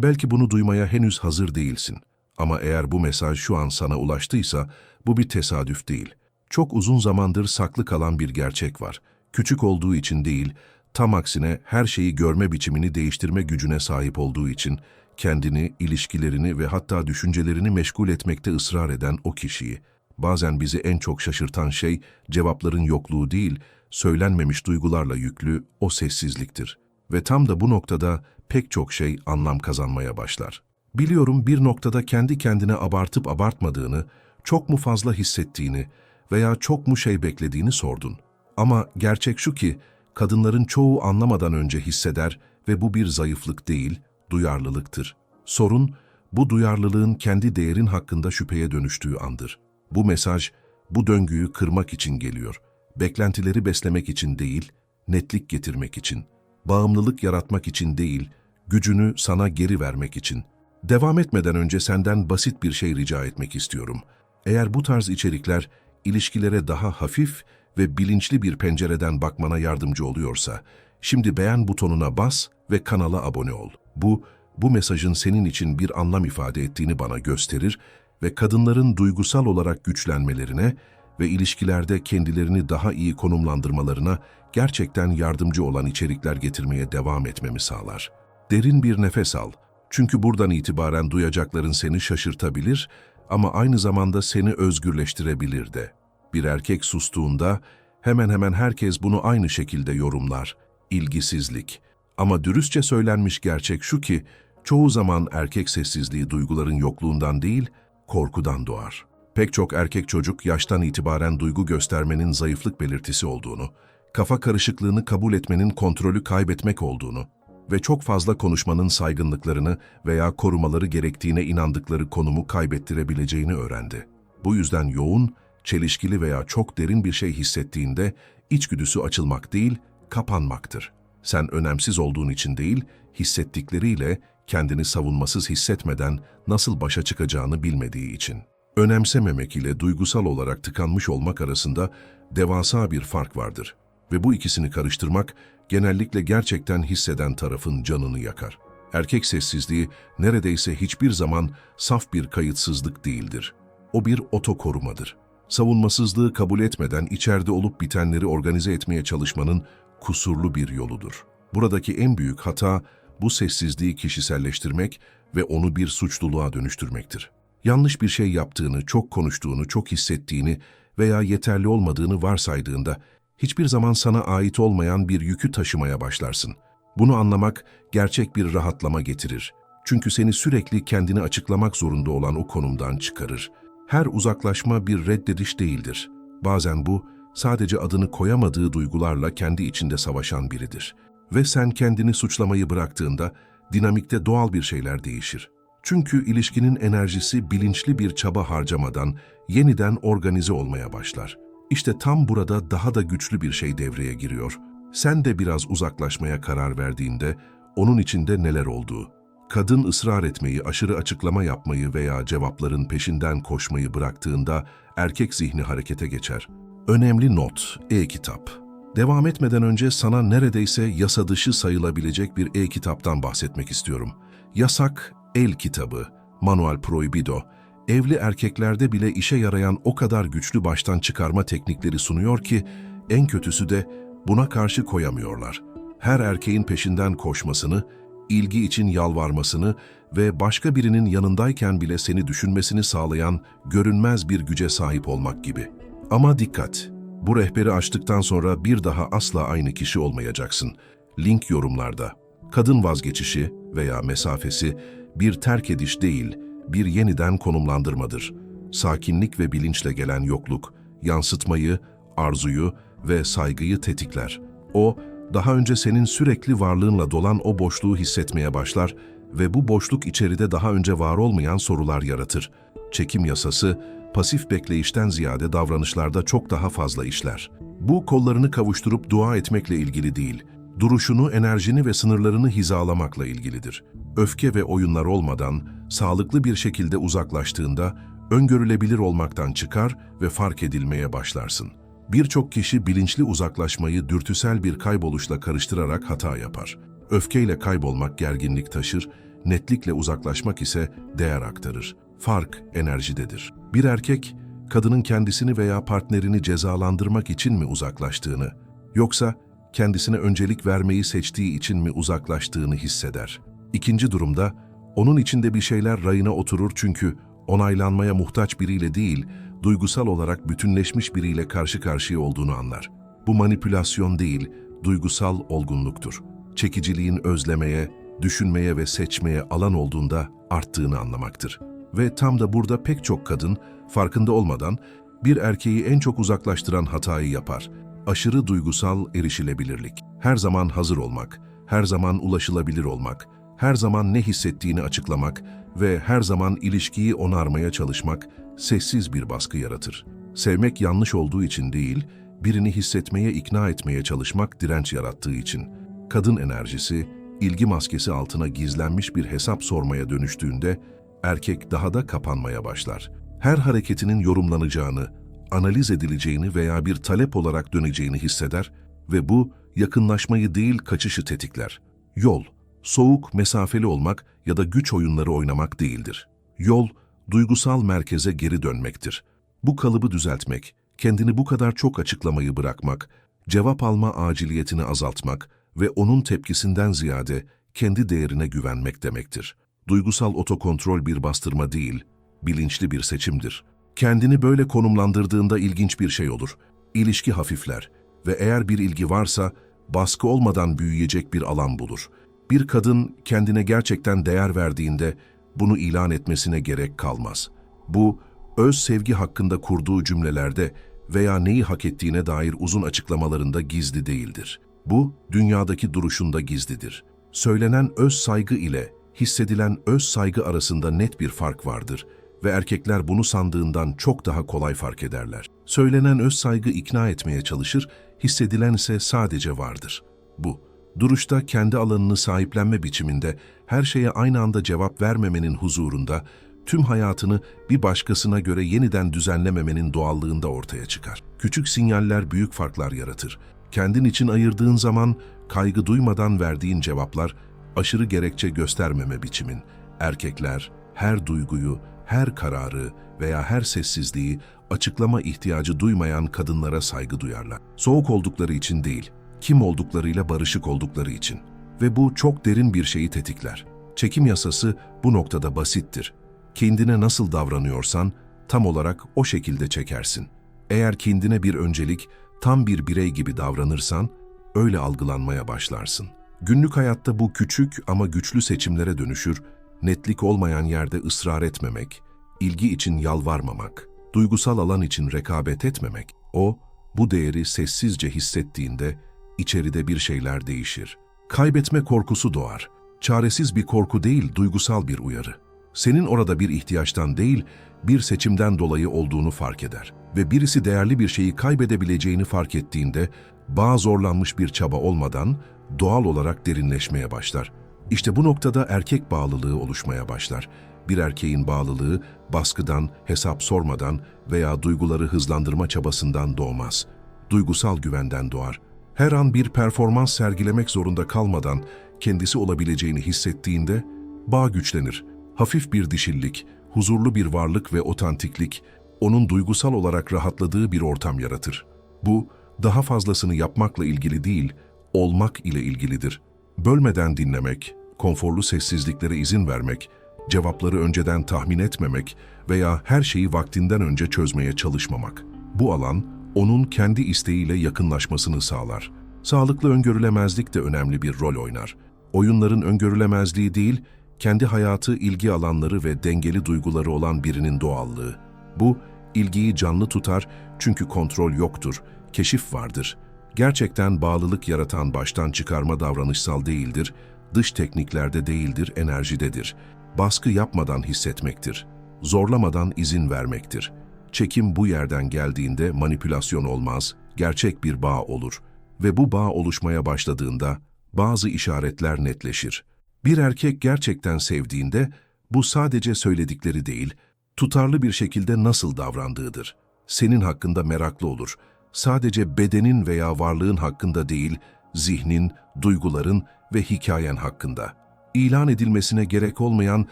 Belki bunu duymaya henüz hazır değilsin. Ama eğer bu mesaj şu an sana ulaştıysa bu bir tesadüf değil. Çok uzun zamandır saklı kalan bir gerçek var. Küçük olduğu için değil, tam aksine her şeyi görme biçimini değiştirme gücüne sahip olduğu için kendini, ilişkilerini ve hatta düşüncelerini meşgul etmekte ısrar eden o kişiyi. Bazen bizi en çok şaşırtan şey cevapların yokluğu değil, söylenmemiş duygularla yüklü o sessizliktir. Ve tam da bu noktada pek çok şey anlam kazanmaya başlar. Biliyorum bir noktada kendi kendine abartıp abartmadığını, çok mu fazla hissettiğini veya çok mu şey beklediğini sordun. Ama gerçek şu ki, kadınların çoğu anlamadan önce hisseder ve bu bir zayıflık değil, duyarlılıktır. Sorun, bu duyarlılığın kendi değerin hakkında şüpheye dönüştüğü andır. Bu mesaj, bu döngüyü kırmak için geliyor. Beklentileri beslemek için değil, netlik getirmek için. Bağımlılık yaratmak için değil, gücünü sana geri vermek için. Devam etmeden önce senden basit bir şey rica etmek istiyorum. Eğer bu tarz içerikler ilişkilere daha hafif ve bilinçli bir pencereden bakmana yardımcı oluyorsa, şimdi beğen butonuna bas ve kanala abone ol. Bu, bu mesajın senin için bir anlam ifade ettiğini bana gösterir ve kadınların duygusal olarak güçlenmelerine ve ilişkilerde kendilerini daha iyi konumlandırmalarına gerçekten yardımcı olan içerikler getirmeye devam etmemi sağlar. Derin bir nefes al. Çünkü buradan itibaren duyacakların seni şaşırtabilir ama aynı zamanda seni özgürleştirebilir de. Bir erkek sustuğunda hemen hemen herkes bunu aynı şekilde yorumlar. İlgisizlik. Ama dürüstçe söylenmiş gerçek şu ki, çoğu zaman erkek sessizliği duyguların yokluğundan değil, korkudan doğar. Pek çok erkek çocuk yaştan itibaren duygu göstermenin zayıflık belirtisi olduğunu, kafa karışıklığını kabul etmenin kontrolü kaybetmek olduğunu ve çok fazla konuşmanın saygınlıklarını veya korumaları gerektiğine inandıkları konumu kaybettirebileceğini öğrendi. Bu yüzden yoğun, çelişkili veya çok derin bir şey hissettiğinde içgüdüsü açılmak değil, kapanmaktır. Sen önemsiz olduğun için değil, hissettikleriyle kendini savunmasız hissetmeden nasıl başa çıkacağını bilmediği için. Önemsememek ile duygusal olarak tıkanmış olmak arasında devasa bir fark vardır. Ve bu ikisini karıştırmak genellikle gerçekten hisseden tarafın canını yakar. Erkek sessizliği neredeyse hiçbir zaman saf bir kayıtsızlık değildir. O bir otokorumadır. Savunmasızlığı kabul etmeden içeride olup bitenleri organize etmeye çalışmanın kusurlu bir yoludur. Buradaki en büyük hata bu sessizliği kişiselleştirmek ve onu bir suçluluğa dönüştürmektir. Yanlış bir şey yaptığını, çok konuştuğunu, çok hissettiğini veya yeterli olmadığını varsaydığında hiçbir zaman sana ait olmayan bir yükü taşımaya başlarsın. Bunu anlamak gerçek bir rahatlama getirir. Çünkü seni sürekli kendini açıklamak zorunda olan o konumdan çıkarır. Her uzaklaşma bir reddediş değildir. Bazen bu, sadece adını koyamadığı duygularla kendi içinde savaşan biridir. Ve sen kendini suçlamayı bıraktığında dinamikte doğal bir şeyler değişir. Çünkü ilişkinin enerjisi bilinçli bir çaba harcamadan yeniden organize olmaya başlar. İşte tam burada daha da güçlü bir şey devreye giriyor. Sen de biraz uzaklaşmaya karar verdiğinde onun içinde neler olduğu. Kadın ısrar etmeyi, aşırı açıklama yapmayı veya cevapların peşinden koşmayı bıraktığında erkek zihni harekete geçer. Önemli not, e-kitap. Devam etmeden önce sana neredeyse yasa dışı sayılabilecek bir e-kitaptan bahsetmek istiyorum. Yasak El kitabı, Manuel Prohibido, evli erkeklerde bile işe yarayan o kadar güçlü baştan çıkarma teknikleri sunuyor ki en kötüsü de buna karşı koyamıyorlar. Her erkeğin peşinden koşmasını, ilgi için yalvarmasını ve başka birinin yanındayken bile seni düşünmesini sağlayan görünmez bir güce sahip olmak gibi. Ama dikkat! Bu rehberi açtıktan sonra bir daha asla aynı kişi olmayacaksın. Link yorumlarda. Kadın vazgeçişi veya mesafesi bir terk ediş değil, bir yeniden konumlandırmadır. Sakinlik ve bilinçle gelen yokluk, yansıtmayı, arzuyu ve saygıyı tetikler. O, daha önce senin sürekli varlığınla dolan o boşluğu hissetmeye başlar ve bu boşluk içeride daha önce var olmayan sorular yaratır. Çekim yasası, pasif bekleyişten ziyade davranışlarda çok daha fazla işler. Bu kollarını kavuşturup dua etmekle ilgili değil, duruşunu, enerjini ve sınırlarını hizalamakla ilgilidir. Öfke ve oyunlar olmadan, sağlıklı bir şekilde uzaklaştığında, öngörülebilir olmaktan çıkar ve fark edilmeye başlarsın. Birçok kişi bilinçli uzaklaşmayı dürtüsel bir kayboluşla karıştırarak hata yapar. Öfkeyle kaybolmak gerginlik taşır netlikle uzaklaşmak ise değer aktarır. Fark enerjidedir. Bir erkek, kadının kendisini veya partnerini cezalandırmak için mi uzaklaştığını, yoksa kendisine öncelik vermeyi seçtiği için mi uzaklaştığını hisseder. İkinci durumda, onun içinde bir şeyler rayına oturur çünkü onaylanmaya muhtaç biriyle değil, duygusal olarak bütünleşmiş biriyle karşı karşıya olduğunu anlar. Bu manipülasyon değil, duygusal olgunluktur. Çekiciliğin özlemeye, düşünmeye ve seçmeye alan olduğunda arttığını anlamaktır. Ve tam da burada pek çok kadın, farkında olmadan, bir erkeği en çok uzaklaştıran hatayı yapar. Aşırı duygusal erişilebilirlik. Her zaman hazır olmak, her zaman ulaşılabilir olmak, her zaman ne hissettiğini açıklamak ve her zaman ilişkiyi onarmaya çalışmak sessiz bir baskı yaratır. Sevmek yanlış olduğu için değil, birini hissetmeye ikna etmeye çalışmak direnç yarattığı için. Kadın enerjisi, ilgi maskesi altına gizlenmiş bir hesap sormaya dönüştüğünde erkek daha da kapanmaya başlar. Her hareketinin yorumlanacağını, analiz edileceğini veya bir talep olarak döneceğini hisseder ve bu yakınlaşmayı değil kaçışı tetikler. Yol, soğuk, mesafeli olmak ya da güç oyunları oynamak değildir. Yol, duygusal merkeze geri dönmektir. Bu kalıbı düzeltmek, kendini bu kadar çok açıklamayı bırakmak, cevap alma aciliyetini azaltmak ve onun tepkisinden ziyade kendi değerine güvenmek demektir. Duygusal otokontrol bir bastırma değil, bilinçli bir seçimdir. Kendini böyle konumlandırdığında ilginç bir şey olur. İlişki hafifler ve eğer bir ilgi varsa baskı olmadan büyüyecek bir alan bulur. Bir kadın kendine gerçekten değer verdiğinde bunu ilan etmesine gerek kalmaz. Bu, öz sevgi hakkında kurduğu cümlelerde veya neyi hak ettiğine dair uzun açıklamalarında gizli değildir. Bu, dünyadaki duruşunda gizlidir. Söylenen öz saygı ile hissedilen öz saygı arasında net bir fark vardır ve erkekler bunu sandığından çok daha kolay fark ederler. Söylenen öz saygı ikna etmeye çalışır, hissedilen ise sadece vardır. Bu, duruşta kendi alanını sahiplenme biçiminde her şeye aynı anda cevap vermemenin huzurunda, tüm hayatını bir başkasına göre yeniden düzenlememenin doğallığında ortaya çıkar. Küçük sinyaller büyük farklar yaratır. Kendin için ayırdığın zaman kaygı duymadan verdiğin cevaplar aşırı gerekçe göstermeme biçimin. Erkekler her duyguyu, her kararı veya her sessizliği açıklama ihtiyacı duymayan kadınlara saygı duyarlar. Soğuk oldukları için değil, kim olduklarıyla barışık oldukları için. Ve bu çok derin bir şeyi tetikler. Çekim yasası bu noktada basittir. Kendine nasıl davranıyorsan tam olarak o şekilde çekersin. Eğer kendine bir öncelik, tam bir birey gibi davranırsan öyle algılanmaya başlarsın. Günlük hayatta bu küçük ama güçlü seçimlere dönüşür, netlik olmayan yerde ısrar etmemek, ilgi için yalvarmamak, duygusal alan için rekabet etmemek. O, bu değeri sessizce hissettiğinde içeride bir şeyler değişir. Kaybetme korkusu doğar. Çaresiz bir korku değil, duygusal bir uyarı. Senin orada bir ihtiyaçtan değil, bir seçimden dolayı olduğunu fark eder. Ve birisi değerli bir şeyi kaybedebileceğini fark ettiğinde, bağ zorlanmış bir çaba olmadan doğal olarak derinleşmeye başlar. İşte bu noktada erkek bağlılığı oluşmaya başlar. Bir erkeğin bağlılığı baskıdan, hesap sormadan veya duyguları hızlandırma çabasından doğmaz. Duygusal güvenden doğar. Her an bir performans sergilemek zorunda kalmadan kendisi olabileceğini hissettiğinde bağ güçlenir. Hafif bir dişillik, huzurlu bir varlık ve otantiklik onun duygusal olarak rahatladığı bir ortam yaratır. Bu, daha fazlasını yapmakla ilgili değil, olmak ile ilgilidir. Bölmeden dinlemek, konforlu sessizliklere izin vermek, cevapları önceden tahmin etmemek veya her şeyi vaktinden önce çözmeye çalışmamak. Bu alan, onun kendi isteğiyle yakınlaşmasını sağlar. Sağlıklı öngörülemezlik de önemli bir rol oynar. Oyunların öngörülemezliği değil, kendi hayatı, ilgi alanları ve dengeli duyguları olan birinin doğallığı. Bu, ilgiyi canlı tutar çünkü kontrol yoktur, keşif vardır. Gerçekten bağlılık yaratan baştan çıkarma davranışsal değildir, dış tekniklerde değildir, enerjidedir. Baskı yapmadan hissetmektir. Zorlamadan izin vermektir. Çekim bu yerden geldiğinde manipülasyon olmaz, gerçek bir bağ olur. Ve bu bağ oluşmaya başladığında bazı işaretler netleşir. Bir erkek gerçekten sevdiğinde bu sadece söyledikleri değil, tutarlı bir şekilde nasıl davrandığıdır. Senin hakkında meraklı olur. Sadece bedenin veya varlığın hakkında değil, zihnin, duyguların ve hikayen hakkında. ilan edilmesine gerek olmayan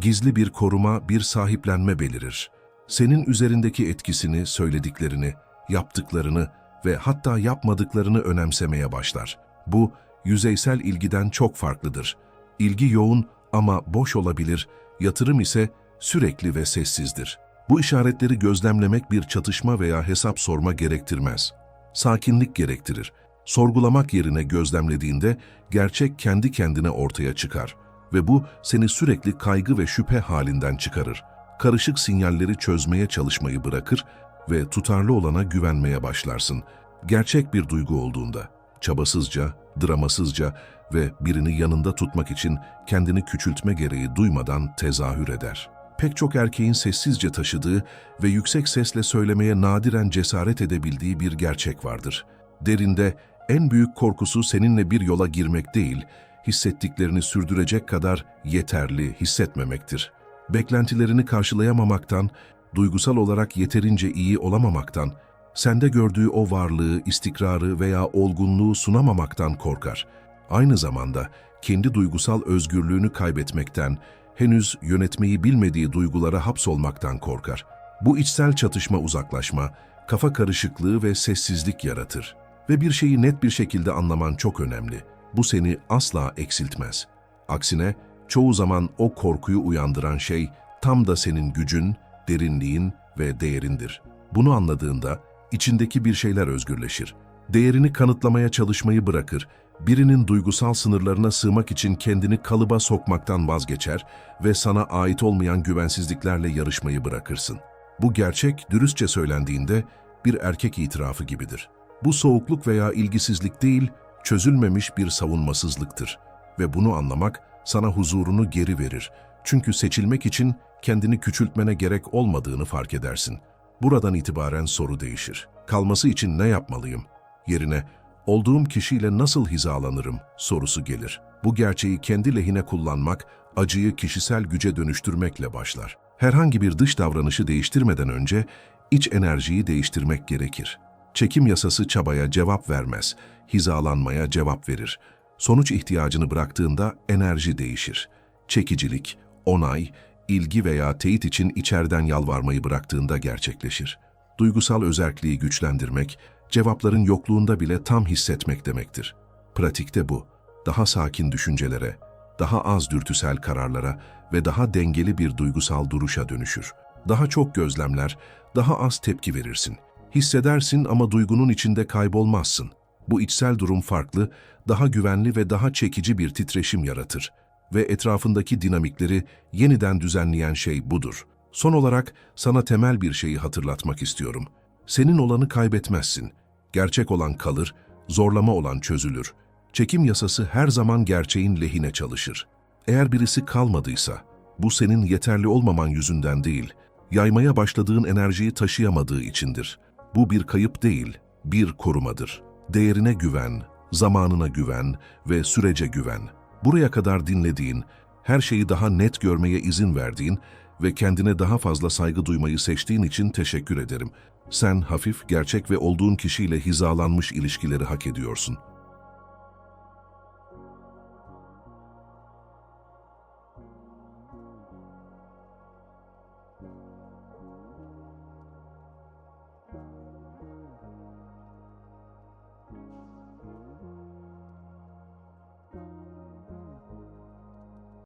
gizli bir koruma, bir sahiplenme belirir. Senin üzerindeki etkisini, söylediklerini, yaptıklarını ve hatta yapmadıklarını önemsemeye başlar. Bu, yüzeysel ilgiden çok farklıdır. İlgi yoğun ama boş olabilir, yatırım ise sürekli ve sessizdir. Bu işaretleri gözlemlemek bir çatışma veya hesap sorma gerektirmez. Sakinlik gerektirir. Sorgulamak yerine gözlemlediğinde gerçek kendi kendine ortaya çıkar ve bu seni sürekli kaygı ve şüphe halinden çıkarır. Karışık sinyalleri çözmeye çalışmayı bırakır ve tutarlı olana güvenmeye başlarsın. Gerçek bir duygu olduğunda, çabasızca, dramasızca ve birini yanında tutmak için kendini küçültme gereği duymadan tezahür eder. Pek çok erkeğin sessizce taşıdığı ve yüksek sesle söylemeye nadiren cesaret edebildiği bir gerçek vardır. Derinde en büyük korkusu seninle bir yola girmek değil, hissettiklerini sürdürecek kadar yeterli hissetmemektir. Beklentilerini karşılayamamaktan, duygusal olarak yeterince iyi olamamaktan, sende gördüğü o varlığı, istikrarı veya olgunluğu sunamamaktan korkar. Aynı zamanda kendi duygusal özgürlüğünü kaybetmekten, henüz yönetmeyi bilmediği duygulara hapsolmaktan korkar. Bu içsel çatışma uzaklaşma, kafa karışıklığı ve sessizlik yaratır. Ve bir şeyi net bir şekilde anlaman çok önemli. Bu seni asla eksiltmez. Aksine çoğu zaman o korkuyu uyandıran şey tam da senin gücün, derinliğin ve değerindir. Bunu anladığında içindeki bir şeyler özgürleşir. Değerini kanıtlamaya çalışmayı bırakır, birinin duygusal sınırlarına sığmak için kendini kalıba sokmaktan vazgeçer ve sana ait olmayan güvensizliklerle yarışmayı bırakırsın. Bu gerçek dürüstçe söylendiğinde bir erkek itirafı gibidir. Bu soğukluk veya ilgisizlik değil, çözülmemiş bir savunmasızlıktır. Ve bunu anlamak sana huzurunu geri verir. Çünkü seçilmek için kendini küçültmene gerek olmadığını fark edersin. Buradan itibaren soru değişir. Kalması için ne yapmalıyım? Yerine olduğum kişiyle nasıl hizalanırım sorusu gelir. Bu gerçeği kendi lehine kullanmak, acıyı kişisel güce dönüştürmekle başlar. Herhangi bir dış davranışı değiştirmeden önce iç enerjiyi değiştirmek gerekir. Çekim yasası çabaya cevap vermez, hizalanmaya cevap verir. Sonuç ihtiyacını bıraktığında enerji değişir. Çekicilik, onay, ilgi veya teyit için içeriden yalvarmayı bıraktığında gerçekleşir. Duygusal özerkliği güçlendirmek, cevapların yokluğunda bile tam hissetmek demektir. Pratikte bu, daha sakin düşüncelere, daha az dürtüsel kararlara ve daha dengeli bir duygusal duruşa dönüşür. Daha çok gözlemler, daha az tepki verirsin. Hissedersin ama duygunun içinde kaybolmazsın. Bu içsel durum farklı, daha güvenli ve daha çekici bir titreşim yaratır. Ve etrafındaki dinamikleri yeniden düzenleyen şey budur. Son olarak sana temel bir şeyi hatırlatmak istiyorum. Senin olanı kaybetmezsin. Gerçek olan kalır, zorlama olan çözülür. Çekim yasası her zaman gerçeğin lehine çalışır. Eğer birisi kalmadıysa, bu senin yeterli olmaman yüzünden değil, yaymaya başladığın enerjiyi taşıyamadığı içindir. Bu bir kayıp değil, bir korumadır. Değerine güven, zamanına güven ve sürece güven. Buraya kadar dinlediğin, her şeyi daha net görmeye izin verdiğin ve kendine daha fazla saygı duymayı seçtiğin için teşekkür ederim. Sen hafif, gerçek ve olduğun kişiyle hizalanmış ilişkileri hak ediyorsun.